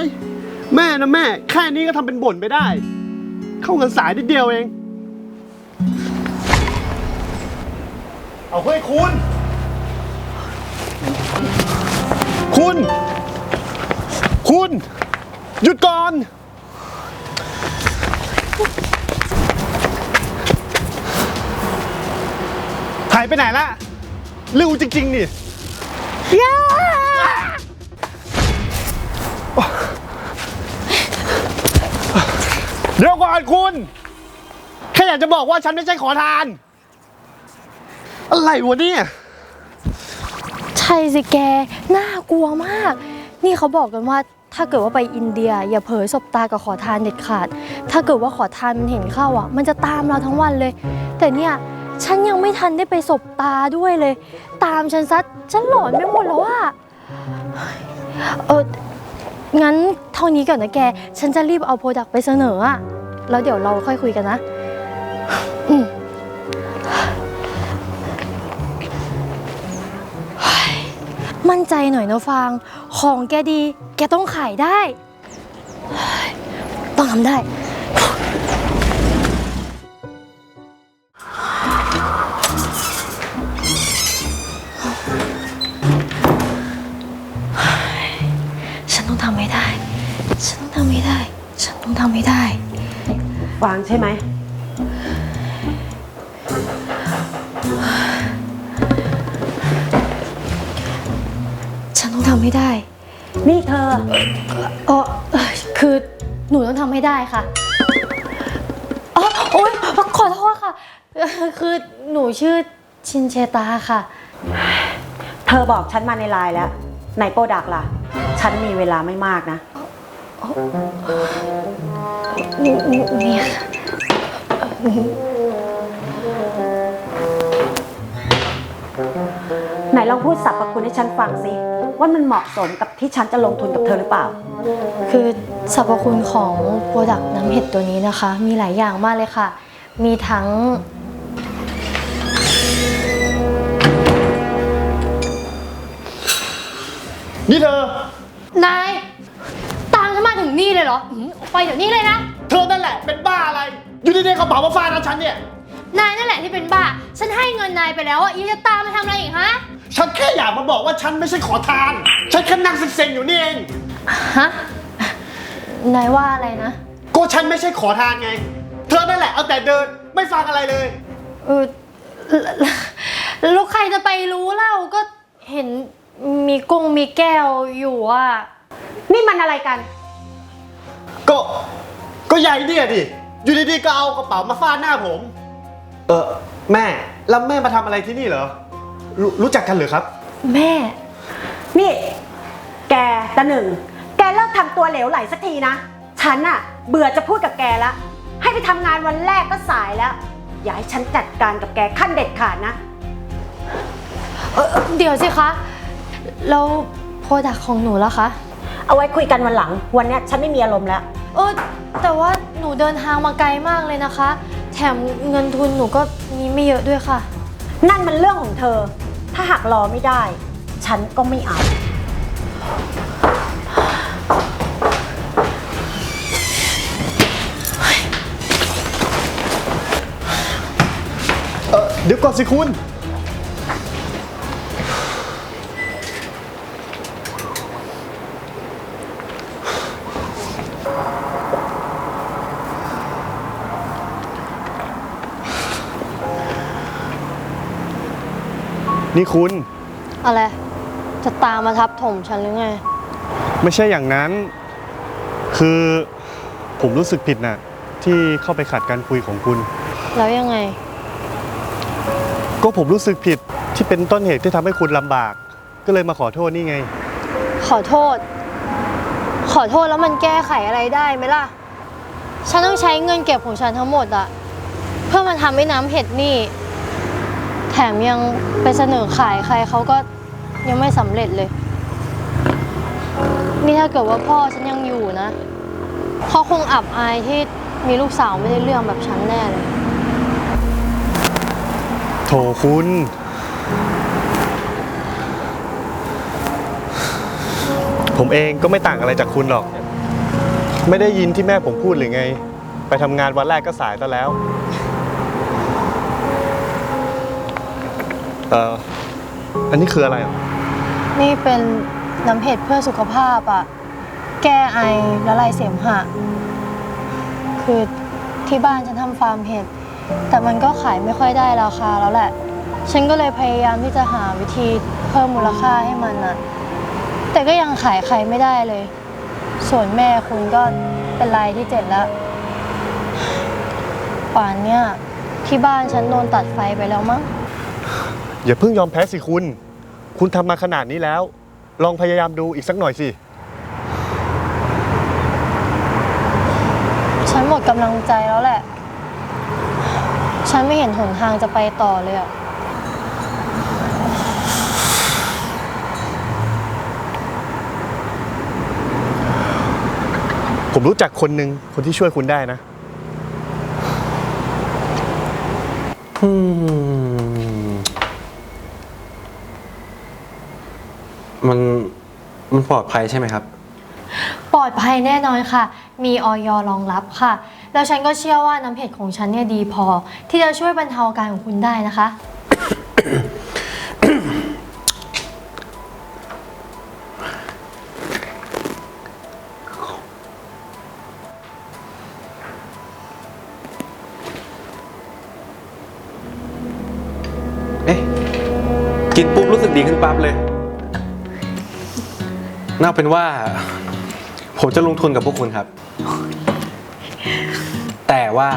ยแม่นะแม่ แค่นี้ก็ทำเป็นบ่นไปได้ เข้ากันสายนิดเดียวเอง เอาเฮ้ยคุณ คุณ คุณ หยุดก่อน หายไปไหนละเร็วจริง ๆ นี่ เเดี๋ยวก่อนคุณ แค่อยากจะบอกว่าฉันไม่ใช่ขอทาน อะไรวะเนี่ย ใช่สิแก น่ากลัวมาก นี่เขาบอกกันว่าถ้าเกิดว่าไปอินเดีย อย่าเผยสบตากับขอทานเด็ดขาด ถ้าเกิดว่าขอทานมันเห็นเข้าอะ มันจะตามเราทั้งวันเลย แต่เนี่ยฉันยังไม่ทันได้ไปสบตาด้วยเลย ตามฉันซัดฉันหลอนไปหมดแล้วอะเออ งั้นเท่านี้ก่อนนะแก ฉันจะรีบเอาโปรดักต์ไปเสนออะแล้วเดี๋ยวเราค่อยคุยกันนะอืมมั่นใจหน่อยนะฟาง ของแกดี แกต้องขายได้ ต้องทำได้ ฉันต้องทำให้ได้ ฉันต้องทำให้ได้ วางใช่ไหม ฉันต้องทำให้ได้ นี่เธอ เออเอ่อคือหนูต้องทำให้ได้ค่ะอ๋อโอ๊ยขอโทษค่ะเอ่อคือหนูชื่อชินเชตาค่ะ เธอบอกฉันมาในไลน์แล้วไหนโปรดักล่ะ ฉันมีเวลาไม่มากนะ นี่นี่นี่ค่ะไหนลองพูดสรรพคุณให้ฉันฟังสิ ว่ามันเหมาะสมกับที่ฉันจะลงทุนกับเธอหรือเปล่า คือสรรพคุณของโปรดักต์น้ำเห็ดตัวนี้นะคะ มีหลายอย่างมากเลยค่ะ มีทั้ง นี่เธอ นายตามฉันมา ถึงนี่เลยเหรออื้อไปเดี๋ยวนี้เลยนะ เธอนั่นแหละเป็นบ้าอะไร อยู่ดีๆกระเป๋ามาฟาดนะฉันเนี่ย นายนั่นแหละที่เป็นบ้า ฉันให้เงินนายไปแล้วอะยังจะตามมาทำอะไรอีกฮะ ฉันแค่อยากมาบอกว่าฉันไม่ใช่ขอทาน ฉันแค่นั่งเซ็งๆอยู่นี่เอง ฮะ นายว่าอะไรนะ ก็ฉันไม่ใช่ขอทานไง เธอนั่นแหละเอาแต่เดินไม่ฟังอะไรเลย เออแล้วแล้วใครจะไปรู้เล่าก็เห็นมีกงมีแก้วอยู่อะ นี่มันอะไรกัน ก็ก็ยายเนี่ยดิอยู่ดีๆก็เอากระเป๋ามาฟาดหน้าผม เออแม่ แล้วแม่มาทำอะไรที่นี่เหรอรรู้จักกันเหรือครับ แม่ นี่ แกตะหนึ่ง แกเลิกทำตัวเหลวไหลสักทีนะ ฉันอะเบื่อจะพูดกับแกแล้วให้ไปทำงานวันแรกก็สายแล้ว อย่าให้ฉันจัดการกับแกขั้นเด็ดขาดนะ เออเดี๋ยวสิคะแล้วโปรดักของหนูล่ะคะ เอาไว้คุยกันวันหลัง วันเนี้ยฉันไม่มีอารมณ์แล้ว เออแต่ว่าหนูเดินทางมาไกลมากเลยนะคะ แถมเงินทุนหนูก็มีไม่เยอะด้วยค่ะ นั่นมันเรื่องของเธอ ถ้าหากรอไม่ได้ ฉันก็ไม่เอา เออเดี๋ยวก่อนสิคุณ นี่คุณ อะไร จะตามมาทับถมฉันหรือไง ไม่ใช่อย่างนั้น คือผมรู้สึกผิดน่ะ ที่เข้าไปขัดการคุยของคุณ แล้วยังไง ก็ผมรู้สึกผิดที่เป็นต้นเหตุที่ทำให้คุณลำบาก ก็เลยมาขอโทษนี่ไง ขอโทษ ขอโทษแล้วมันแก้ไขอะไรได้ไหมล่ะ ฉันต้องใช้เงินเก็บของฉันทั้งหมดอะเพื่อมาทำให้น้ำเห็ดนี่ แถมยังไปเสนอขายใครเขาก็ยังไม่สำเร็จเลย นี่ถ้าเกิดว่าพ่อฉันยังอยู่นะเขาคงอับอายที่มีลูกสาวไม่ได้เรื่องแบบฉันแน่เลย โถคุณ ผมเองก็ไม่ต่างอะไรจากคุณหรอก ไม่ได้ยินที่แม่ผมพูดหรือไง ไปทำงานวันแรกก็สายซะแล้ว เอ่ออันนี้คืออะไรอะนี่เป็นน้ำเห็ดเพื่อสุขภาพอะแก้ไอละลายเสมหะ คือที่บ้านฉันทำฟาร์มเห็ด แต่มันก็ขายไม่ค่อยได้ราคาแล้วแหละ ฉันก็เลยพยายามที่จะหาวิธีเพิ่มมูลค่าให้มันอะแต่ก็ยังขายใครไม่ได้เลย ส่วนแม่คุณก็เป็นรายที่เจ็ดแล้ว ป่านเนี้ยที่บ้านฉันโดนตัดไฟไปแล้วมั้ง อย่าเพิ่งยอมแพ้สิคุณ คุณทำมาขนาดนี้แล้ว ลองพยายามดูอีกสักหน่อยสิ ฉันหมดกำลังใจแล้วแหละ ฉันไม่เห็นหนทางจะไปต่อเลยอะผมรู้จักคนหนึ่งคนที่ช่วยคุณได้นะ อืม มันมันปลอดภัยใช่ไหมครับ ปลอดภัยแน่นอนค่ะ มีออยรองรับค่ะ แล้วฉันก็เชื่อว่าน้ำเห็ดของฉันเนี่ยดีพอ ที่จะช่วยบรรเทาอาการของคุณได้นะคะ เอ๊ะ กินปุ๊บรู้สึกดีขึ้นปั๊บเลย น่าเป็นว่า ผมจะลงทุนกับพวกคุณครับ แต่ว่า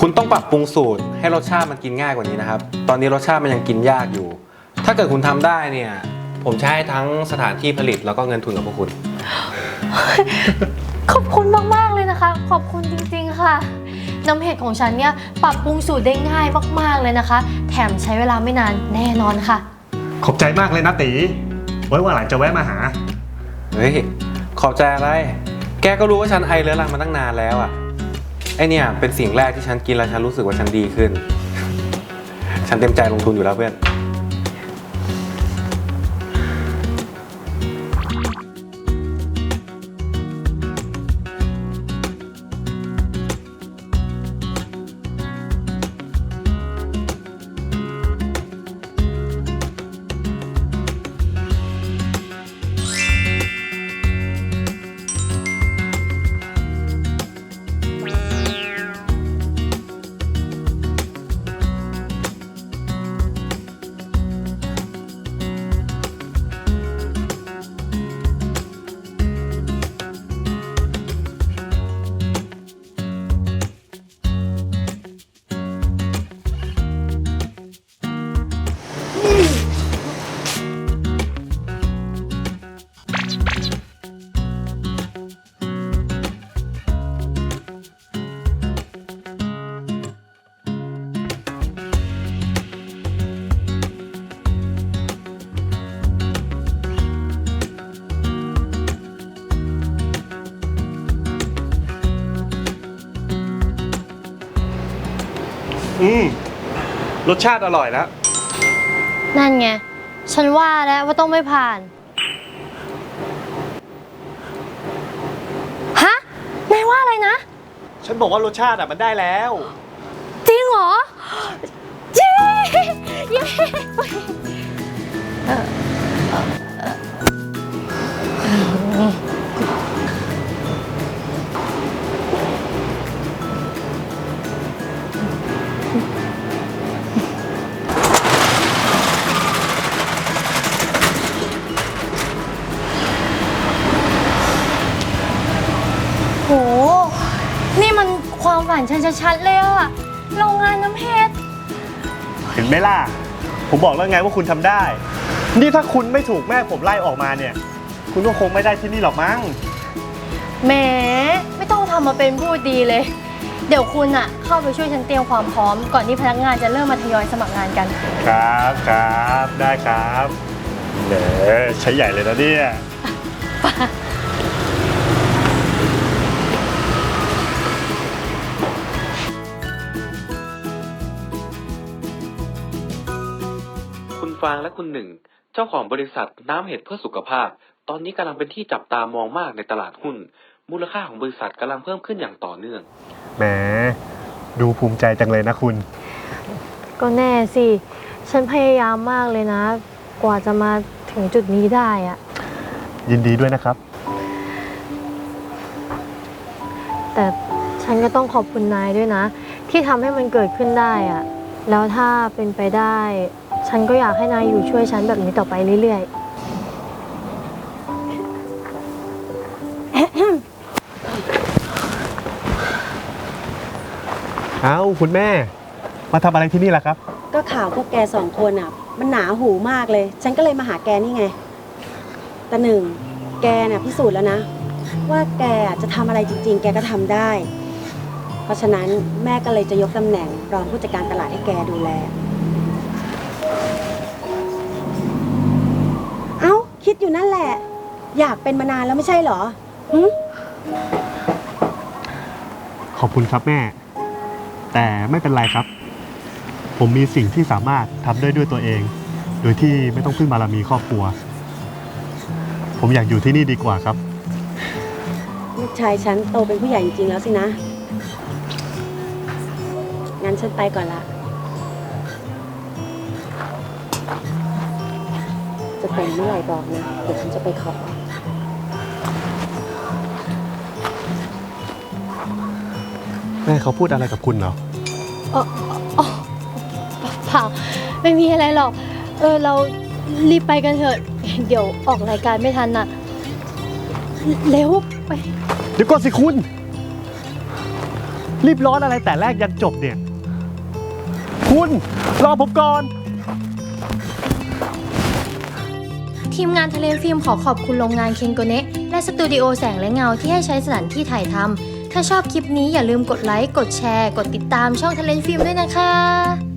คุณต้องปรับปรุงสูตรให้รสชาติมันกินง่ายกว่านี้นะครับ ตอนนี้รสชาติมันยังกินยากอยู่ ถ้าเกิดคุณทำได้เนี่ย ผมจะให้ทั้งสถานที่ผลิตแล้วก็เงินทุนกับพวกคุณ ขอบคุณมาก ๆ เลยนะคะ ขอบคุณจริงๆค่ะ น้ำเห็ดของฉันเนี่ยปรับปรุงสูตรได้ง่ายมากๆเลยนะคะ แถมใช้เวลาไม่นานแน่นอนค่ะ ขอบใจมากเลยนะตี ไว้วันหลังจะแวะมาหา เฮ้ย ขอบใจอะไร แกก็รู้ว่าฉันไอเรื้อรังมาตั้งนานแล้วอะไอเนี่ยเป็นสิ่งแรกที่ฉันกินแล้วฉันรู้สึกว่าฉันดีขึ้น ฉันเต็มใจลงทุนอยู่แล้วเพื่อน มรสชาติอร่อยแล้ว นั่นไง ฉันว่าแล้วว่าต้องไม่ผ่าน ฮะนายว่าอะไรนะ ฉันบอกว่ารสชาติอะมันได้แล้ว จริงเหรอ เย้เย้เออเออเออามฝันฉันชัดๆเลยอะโรงงานน้ำเห็ดเห็นไหมล่ะ ผมบอกแล้วไงว่าคุณทำได้ นี่ถ้าคุณไม่ถูกแม่ผมไล่ออกมาเนี่ย คุณก็คงไม่ได้ที่นี่หรอกมั้ง แหมไม่ต้องทำมาเป็นพูดดีเลย เดี๋ยวคุณอะเข้าไปช่วยฉันเตรียมความพร้อม ก่อนที่พนักงานจะเริ่มมาทยอยสมัครงานกัน ครับครับได้ครับเด้อใช้ใหญ่เลยนะเนี่ย ฟางและคุณหนึ่ง เจ้าของบริษัทน้ำเห็ดเพื่อสุขภาพ ตอนนี้กำลังเป็นที่จับตามองมากในตลาดหุ้น มูลค่าของบริษัทกำลังเพิ่มขึ้นอย่างต่อเนื่อง แหม ดูภูมิใจจังเลยนะคุณ ก็แน่สิ ฉันพยายามมากเลยนะ กว่าจะมาถึงจุดนี้ได้อะยินดีด้วยนะครับ แต่ฉันก็ต้องขอบคุณนายด้วยนะ ที่ทำให้มันเกิดขึ้นได้อะแล้วถ้าเป็นไปได้ ฉันก็อยากให้นายอยู่ช่วยฉันแบบนี้ต่อไปเรื่อยเอ้าคุณแม่ มาทำอะไรที่นี่ล่ะครับ ก็ข่าวพวกแกสองคนอะ มันหนาหูมากเลย ฉันก็เลยมาหาแกนี่ไง แต่หนึ่ง แกน่ะพิสูจน์แล้วนะ ว่าแกอะจะทำอะไรจริง ๆ แกก็ทำได้ เพราะฉะนั้นแม่ก็เลยจะยกตำแหน่งรองผู้จัดการตลาดให้แกดูแล คิดอยู่นั่นแหละ อยากเป็นมานานแล้วไม่ใช่เหรอหึขอบคุณครับแม่ แต่ไม่เป็นไรครับ ผมมีสิ่งที่สามารถทำได้ด้วยตัวเอง โดยที่ไม่ต้องพึ่งบารมีครอบครัว ผมอยากอยู่ที่นี่ดีกว่าครับ ลูกชายฉันโตเป็นผู้ใหญ่จริงๆแล้วสินะ งั้นฉันไปก่อนละ จะแต่งเมื่อไหร่บอกนะเดี๋ยวฉันจะไปขอ แม่เขาพูดอะไรกับคุณเหรอๆอ๋ออ๋อเปล่าไม่มีอะไรหรอก เออ เรารีบไปกันเถอะ เดี๋ยวออกรายการไม่ทันน่ะ เร็วไป เดี๋ยวก่อนสิคุณ รีบร้อนอะไรแต่แรกยันจบเนี่ย คุณ รอผมก่อน ทีมงานทะเลฟิล์มขอขอบคุณโรงงานเคนโกเนะและสตูดิโอแสงและเงาที่ให้ใช้สถานที่ถ่ายทำถ้าชอบคลิปนี้อย่าลืมกดไลค์ กดแชร์ กดติดตามช่องทะเลฟิล์มด้วยนะคะ